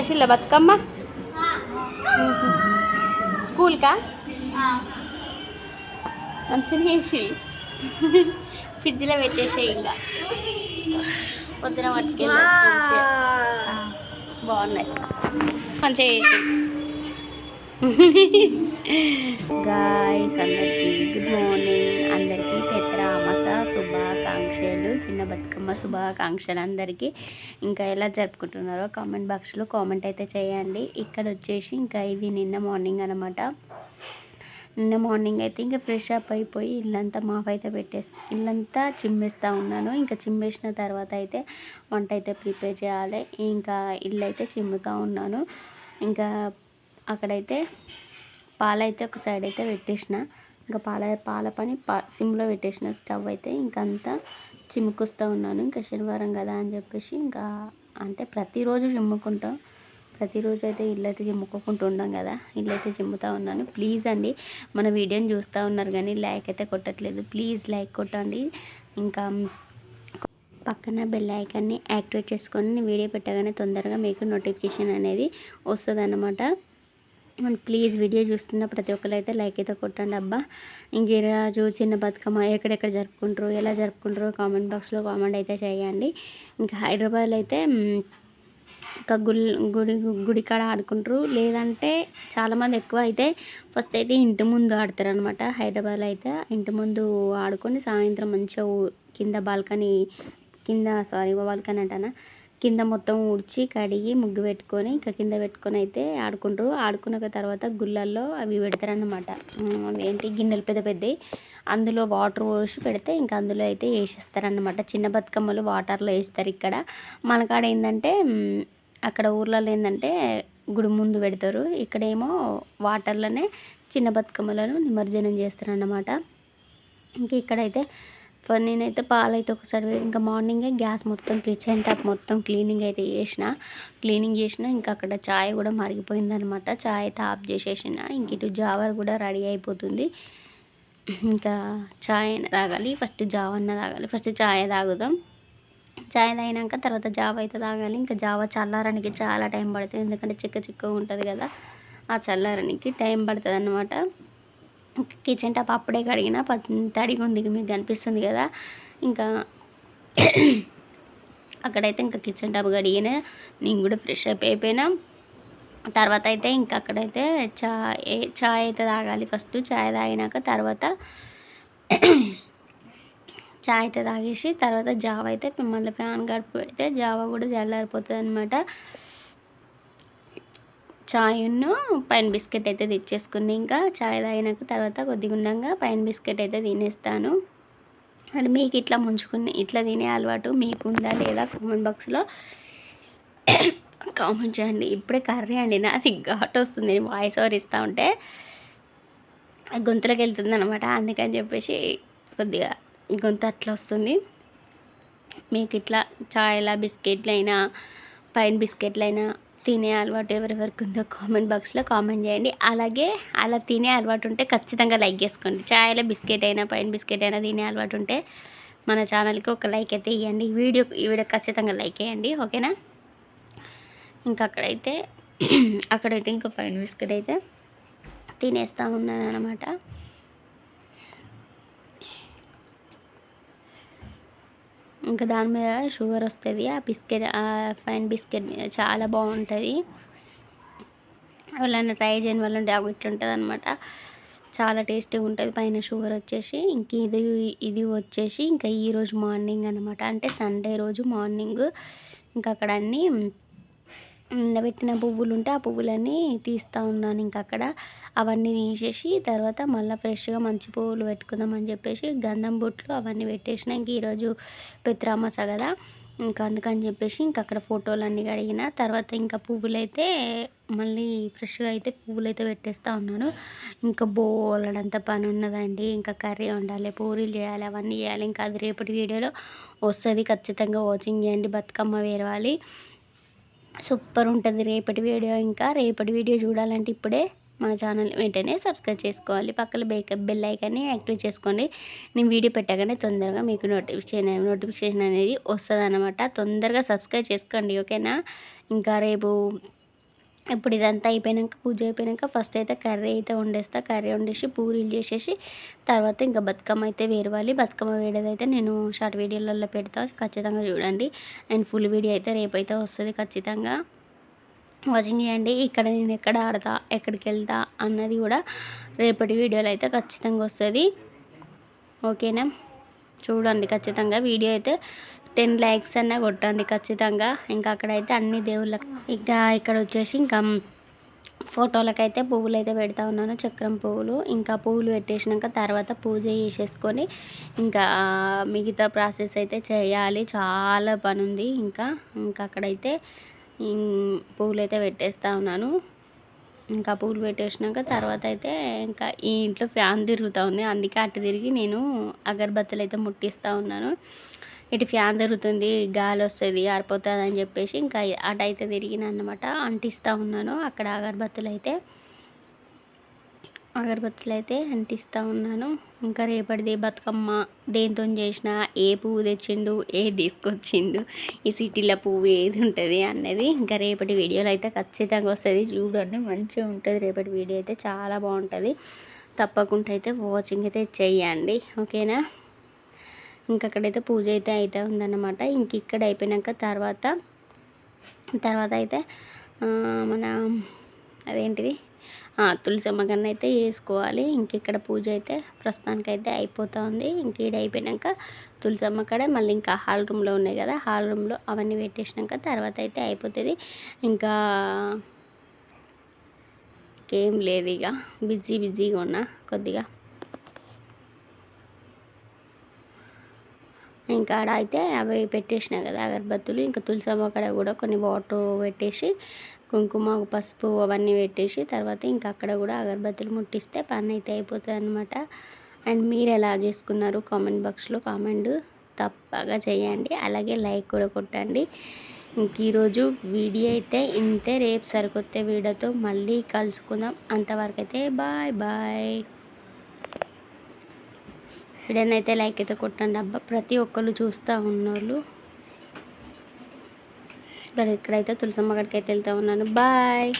చేసిల్ల బతుకమ్మ? స్కూల్కా? మంచిగా చేసి ఫ్రిడ్జ్లో పెట్టేసే ఇంకా. పొద్దున పట్టుకెళ్ళచ్చు మంచిగా. బాగున్నాయి. మంచిగా చేసి గాయస్ అందరికీ గుడ్ మార్నింగ్ చిన్న బతుకమ్మ శుభాకాంక్షలు అందరికీ. ఇంకా ఎలా జరుపుకుంటున్నారో కామెంట్ బాక్స్లో కామెంట్ అయితే చేయండి. ఇక్కడ వచ్చేసి ఇంకా ఇది నిన్న మార్నింగ్ అనమాట నిన్న మార్నింగ్ అయితే ఇంకా ఫ్రెష్ అప్ అయిపోయి ఇల్లంతా మాఫ్ అయితే పెట్టేసి ఇల్లంతా చిమ్మేస్తూ ఉన్నాను. ఇంకా చిమ్మేసిన తర్వాత అయితే వంట అయితే ప్రిపేర్ చేయాలి. ఇంకా ఇల్లు అయితే చిమ్ముతూ ఉన్నాను. ఇంకా అక్కడైతే పాలైతే ఒక సైడ్ అయితే పెట్టేసిన. ఇంకా పాల పాల పని పా సిమ్లో పెట్టేసిన స్టవ్ అయితే. ఇంకంతా చిమ్ముకొస్తూ ఉన్నాను ఇంకా శనివారం కదా అని చెప్పేసి ఇంకా అంటే ప్రతిరోజు చిమ్ముకుంటాం. ప్రతిరోజు అయితే ఇల్లు అయితే చిమ్ముకోకుండా ఉండం కదా ఇల్లు అయితే చిమ్ముతూ ఉన్నాను. ప్లీజ్ అండి మన వీడియోని చూస్తూ ఉన్నారు కానీ లైక్ అయితే కొట్టట్లేదు. ప్లీజ్ లైక్ కొట్టండి. ఇంకా పక్కన బెల్ ఐకాన్ని యాక్టివేట్ చేసుకొని నేను వీడియో పెట్టగానే తొందరగా మీకు నోటిఫికేషన్ అనేది వస్తుంది మన ప్లీజ్ వీడియో చూస్తున్న ప్రతి ఒక్కరు అయితే లైక్ అయితే కొట్టండి అబ్బా. ఇంక రోజు చిన్న బతుకమ్మ ఎక్కడెక్కడ జరుపుకుంటారు ఎలా జరుపుకుంటారు కామెంట్ బాక్స్లో కామెంట్ అయితే చేయండి. ఇంకా హైదరాబాద్లో అయితే ఇంకా గుడి గుడి గుడి కాడ ఆడుకుంటారు. లేదంటే చాలామంది ఎక్కువ అయితే ఫస్ట్ అయితే ఇంటి ముందు ఆడతారు అనమాట హైదరాబాద్లో అయితే ఇంటి ముందు ఆడుకొని సాయంత్రం మంచిగా కింద బాల్కనీ కింద సారీ బాల్కనీ అంటానా? కింద మొత్తం ఊడ్చి కడిగి ముగ్గు పెట్టుకొని ఇంకా కింద పెట్టుకొని అయితే ఆడుకుంటారు. ఆడుకున్న తర్వాత గుళ్ళల్లో అవి పెడతారన్నమాట. ఏంటి? గిన్నెలు పెద్ద పెద్దవి. అందులో వాటర్ పోసి పెడితే ఇంకా అందులో అయితే వేసేస్తారన్నమాట. చిన్న బతుకమ్మలు వాటర్లో వేస్తారు ఇక్కడ. మన కాడ ఏంటంటే అక్కడ ఊర్లలో ఏంటంటే గుడి ముందు పెడతారు. ఇక్కడేమో వాటర్లోనే చిన్న బతుకమ్మలను నిమజ్జనం చేస్తారన్నమాట. ఇంక ఇక్కడైతే నేనైతే పాలైతే ఒకసారి ఇంకా మార్నింగే గ్యాస్ మొత్తం కిచెన్ టాప్ మొత్తం క్లీనింగ్ అయితే చేసిన. క్లీనింగ్ చేసిన ఇంకా అక్కడ చాయ్ కూడా మరిగిపోయిందనమాట. చాయ్ అయితే ఆఫ్ చేసేసిన. ఇంక ఇటు జావర్ కూడా రెడీ అయిపోతుంది. ఇంకా చాయ్ అయినా తాగాలి. ఫస్ట్ జావ అన్న తాగాలి. ఫస్ట్ చాయ్ తాగుదాం. చాయ్ తాగినాక తర్వాత జావ అయితే తాగాలి. ఇంకా జావ చల్లారానికి చాలా టైం పడుతుంది. ఎందుకంటే చిక్క చిక్కగా ఉంటుంది కదా ఆ చల్లారానికి టైం పడుతుంది అన్నమాట కిచెన్ టాప్ అప్పుడే కడిగిన ప- తడిగా ఉంది మీకు కనిపిస్తుంది కదా. ఇంకా అక్కడైతే ఇంకా కిచెన్ టాప్ కడిగిన నేను కూడా ఫ్రెష్ అప్ అయిపోయినా. తర్వాత అయితే ఇంకా అక్కడైతే చాయ్ చాయ్ అయితే తాగాలి. ఫస్ట్ చాయ్ తాగినాక తర్వాత చాయ్ అయితే తాగేసి తర్వాత జావ అయితే మళ్ళీ ఫ్యాన్ గడుపు పెడితే జావ కూడా చల్లారిపోతుంది అనమాట చాయ్ను పైన బిస్కెట్ అయితే తెచ్చేసుకుని ఇంకా చాయ్ తాగినాక తర్వాత కొద్దిగా ఉండగా పైన బిస్కెట్ అయితే తినేస్తాను. మరి మీకు ఇట్లా ముంచుకుని ఇట్లా తినే అలవాటు మీకు ఉందా లేదా కామెంట్ బాక్స్లో కామెంట్ చేయండి. ఇప్పుడే కర్రీ అండి నాది ఘాట్ వస్తుంది నేను వాయిస్ ఓవర్ ఇస్తూ ఉంటే గొంతులోకి వెళ్తుంది అనమాట అందుకని చెప్పేసి కొద్దిగా గొంతు అట్లా వస్తుంది. మీకు ఇట్లా చాయ్లా బిస్కెట్లు అయినా పైన బిస్కెట్లు అయినా తినే అలవాటు ఎవరెవరికి ఉందో కామెంట్ బాక్స్లో కామెంట్ చేయండి. అలాగే అలా తినే అలవాటు ఉంటే ఖచ్చితంగా లైక్ చేసుకోండి. చాయ్లో బిస్కెట్ అయినా పైన బిస్కెట్ అయినా తినే అలవాటు ఉంటే మన ఛానల్కి ఒక లైక్ అయితే ఇవ్వండి ఈ వీడియో ఈ వీడియో ఖచ్చితంగా లైక్ వేయండి ఓకేనా ఇంకా అక్కడైతే అక్కడైతే ఇంకో పైన బిస్కెట్ అయితే తినేస్తూ ఉన్నాను అనమాట ఇంకా దాని మీద షుగర్ వస్తుంది ఆ బిస్కెట్ ఆ ఫైన్ బిస్కెట్ మీద చాలా బాగుంటుంది. ఎవరైనా ట్రై చేయని వాళ్ళు ఉంటే అవి ఇట్లుంటుంది అనమాట చాలా టేస్టీగా ఉంటుంది పైన షుగర్ వచ్చేసి. ఇంక ఇది ఇది వచ్చేసి ఇంకా ఈరోజు మార్నింగ్ అనమాట అంటే సండే రోజు మార్నింగ్ ఇంకా అక్కడ అన్నీ ఎండబెట్టిన పువ్వులు ఉంటే ఆ పువ్వులన్నీ తీస్తూ ఉన్నాను ఇంకా అక్కడ. అవన్నీ తీసేసి తర్వాత మళ్ళీ ఫ్రెష్గా మంచి పువ్వులు పెట్టుకుందామని చెప్పేసి గంధం బొట్లు అవన్నీ పెట్టేసిన ఇంక ఈరోజు పెత్రామాస కదా. ఇంకా అందుకని చెప్పేసి ఇంక అక్కడ ఫోటోలు అన్నీ కడిగిన. తర్వాత ఇంకా పువ్వులు అయితే మళ్ళీ ఫ్రెష్గా అయితే పువ్వులు అయితే పెట్టేస్తూ ఉన్నాను. ఇంకా బోలడంత పని ఉన్నదండి. ఇంకా కర్రీ వండాలి పూరీలు చేయాలి అవన్నీ చేయాలి. ఇంకా అది రేపటి వీడియోలో వస్తుంది. ఖచ్చితంగా వాచింగ్ చేయండి. బతుకమ్మ వేరవాలి సూపర్ ఉంటుంది రేపటి వీడియో. ఇంకా రేపటి వీడియో చూడాలంటే ఇప్పుడే మన ఛానల్ వెంటనే సబ్స్క్రైబ్ చేసుకోవాలి. పక్కన బేక బెల్ ఐకాన్ని యాక్టివ్ చేసుకోండి. నేను వీడియో పెట్టగానే తొందరగా మీకు నోటిఫికేషన్ నోటిఫికేషన్ అనేది వస్తుంది అనమాట తొందరగా సబ్స్క్రైబ్ చేసుకోండి ఓకేనా? ఇంకా రేపు ఇప్పుడు ఇదంతా అయిపోయాక పూజ అయిపోయాక ఫస్ట్ అయితే కర్రీ అయితే వండేస్తా. కర్రీ వండేసి పూరీలు చేసేసి తర్వాత ఇంకా బతుకమ్మ అయితే వేరవాలి. బతుకమ్మ వేడేదైతే నేను షార్ట్ వీడియోలలో పెడతా. ఖచ్చితంగా చూడండి. అండ్ ఫుల్ వీడియో అయితే రేపైతే వస్తుంది ఖచ్చితంగా. వాచింగ్ చేయండి ఇక్కడ నేను ఎక్కడ ఆడతా ఎక్కడికి వెళ్తా అన్నది కూడా రేపటి వీడియోలో అయితే ఖచ్చితంగా వస్తుంది. ఓకేనా? చూడండి ఖచ్చితంగా వీడియో అయితే టెన్ లైక్స్ అన్న కొట్టండి ఖచ్చితంగా. ఇంకా అక్కడైతే అన్ని దేవుళ్ళకి ఇంకా ఇక్కడ వచ్చేసి ఇంకా ఫోటోలకైతే పువ్వులు అయితే పెడతా ఉన్నాను చక్రం పువ్వులు. ఇంకా పువ్వులు పెట్టేసినాక తర్వాత పూజ చేసేసుకొని ఇంకా మిగతా ప్రాసెస్ అయితే చేయాలి. చాలా పని ఉంది ఇంకా ఇంకా అక్కడైతే పువ్వులు అయితే పెట్టేస్తూ ఉన్నాను. ఇంకా పూలు పెట్టేసినాక తర్వాత అయితే ఇంకా ఈ ఇంట్లో ఫ్యాన్ తిరుగుతూ ఉంది. అందుకే అటు తిరిగి నేను అగరబత్తులు అయితే ముట్టిస్తూ ఉన్నాను. ఇటు ఫ్యాన్ తిరుగుతుంది గాలి వస్తుంది ఆరిపోతుంది అని చెప్పేసి ఇంకా అటు అయితే తిరిగిన అనమాట అంటిస్తూ ఉన్నాను అక్కడ అగరబత్తులు అయితే. అగరబత్తులు అయితే అంటిస్తూ ఉన్నాను. ఇంకా రేపటిది బతుకమ్మ. దేంతో చేసిన ఏ పువ్వు తెచ్చిండు ఏది తీసుకొచ్చిండు ఈ సిటీలో పువ్వు ఏది ఉంటుంది అన్నది ఇంకా రేపటి వీడియోలో అయితే ఖచ్చితంగా వస్తుంది. చూడండి మంచిగా ఉంటుంది. రేపటి వీడియో అయితే చాలా బాగుంటుంది. తప్పకుండా అయితే వాచింగ్ అయితే చెయ్యండి ఓకేనా? ఇంక అక్కడైతే పూజ అయితే అయితే ఉందన్నమాట. ఇంక ఇక్కడ అయిపోయినాక తర్వాత తర్వాత అయితే మన అదేంటిది? తులసమ్మ కన్నా అయితే వేసుకోవాలి. ఇంక ఇక్కడ పూజ అయితే ప్రస్తుతానికి అయితే అయిపోతూ ఉంది ఇంక ఈడ అయిపోయినాక తులసమ్మ కాడ మళ్ళీ ఇంకా హాల్ రూమ్లో ఉన్నాయి కదా హాల్ రూమ్లో అవన్నీ పెట్టేసినాక తర్వాత అయితే అయిపోతుంది. ఇంకా ఇంకేం లేదు ఇక. బిజీ బిజీగా ఉన్నా కొద్దిగా. కాడ అయితే అవి పెట్టేసిన కదా అగరబత్తులు ఇంకా తులసమ్మ కాడ కూడా కొన్ని వాటర్ పెట్టేసి కుంకుమ పసుపు అవన్నీ పెట్టేసి తర్వాత ఇంకా అక్కడ కూడా అగరబత్తులు ముట్టిస్తే పని అయితే అయిపోతుంది అనమాట అండ్ మీరు ఎలా చేసుకున్నారు కామెంట్ బాక్స్లో కామెంట్ తప్పగా చేయండి. అలాగే లైక్ కూడా కొట్టండి. ఇంక ఈరోజు వీడియో అయితే ఇంతే. రేపు సరికొత్త వీడియోతో మళ్ళీ కలుసుకుందాం. అంతవరకు అయితే బాయ్ బాయ్. వీడియోనైతే లైక్ అయితే కొట్టండి. అబ్బా ప్రతి ఒక్కరు చూస్తూ ఉన్నోళ్ళు. ఇక్కడ ఇక్కడైతే తులసమ్మ గడికి అయితే వెళ్తూ ఉన్నాను. బాయ్.